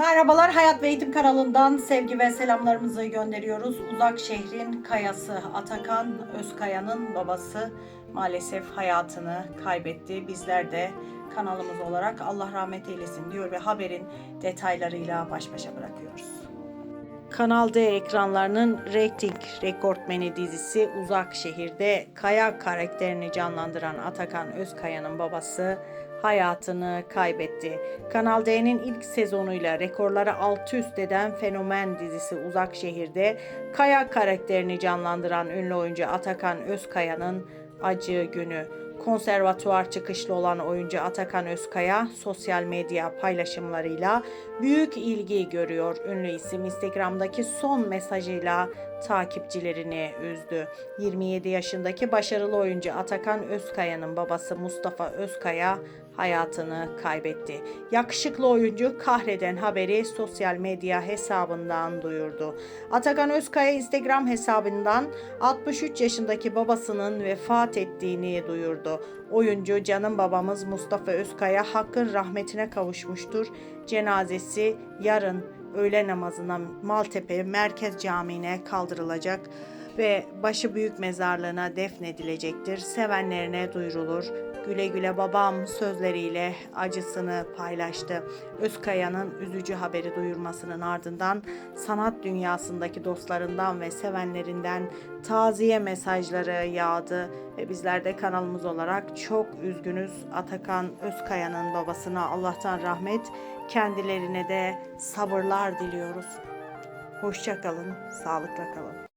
Merhabalar Hayat ve Eğitim kanalından sevgi ve selamlarımızı gönderiyoruz. Uzak şehrin kayası Atakan Özkaya'nın babası maalesef hayatını kaybetti. Bizler de kanalımız olarak Allah rahmet eylesin diyor ve haberin detaylarıyla baş başa bırakıyoruz. Kanal D ekranlarının reyting rekortmeni dizisi Uzak Şehir'de Kaya karakterini canlandıran Atakan Özkaya'nın babası hayatını kaybetti. Kanal D'nin ilk sezonuyla rekorları alt üst eden fenomen dizisi Uzak Şehir'de Kaya karakterini canlandıran ünlü oyuncu Atakan Özkaya'nın acı günü. Konservatuvar çıkışlı olan oyuncu Atakan Özkaya sosyal medya paylaşımlarıyla büyük ilgi görüyor. Ünlü isim Instagram'daki son mesajıyla takipçilerini üzdü. 27 yaşındaki başarılı oyuncu Atakan Özkaya'nın babası Mustafa Özkaya hayatını kaybetti. Yakışıklı oyuncu kahreden haberi sosyal medya hesabından duyurdu. Atakan Özkaya Instagram hesabından 63 yaşındaki babasının vefat ettiğini duyurdu. Oyuncu canım babamız Mustafa Özkaya hakkın rahmetine kavuşmuştur. Cenazesi yarın öğle namazına Maltepe Merkez Camii'ne kaldırılacak ve başı büyük mezarlığına defnedilecektir. Sevenlerine duyurulur. Güle güle babam sözleriyle acısını paylaştı. Özkaya'nın üzücü haberi duyurmasının ardından sanat dünyasındaki dostlarından ve sevenlerinden taziye mesajları yağdı ve bizler de kanalımız olarak çok üzgünüz. Atakan Özkaya'nın babasına Allah'tan rahmet, kendilerine de sabırlar diliyoruz. Hoşça kalın, sağlıkla kalın.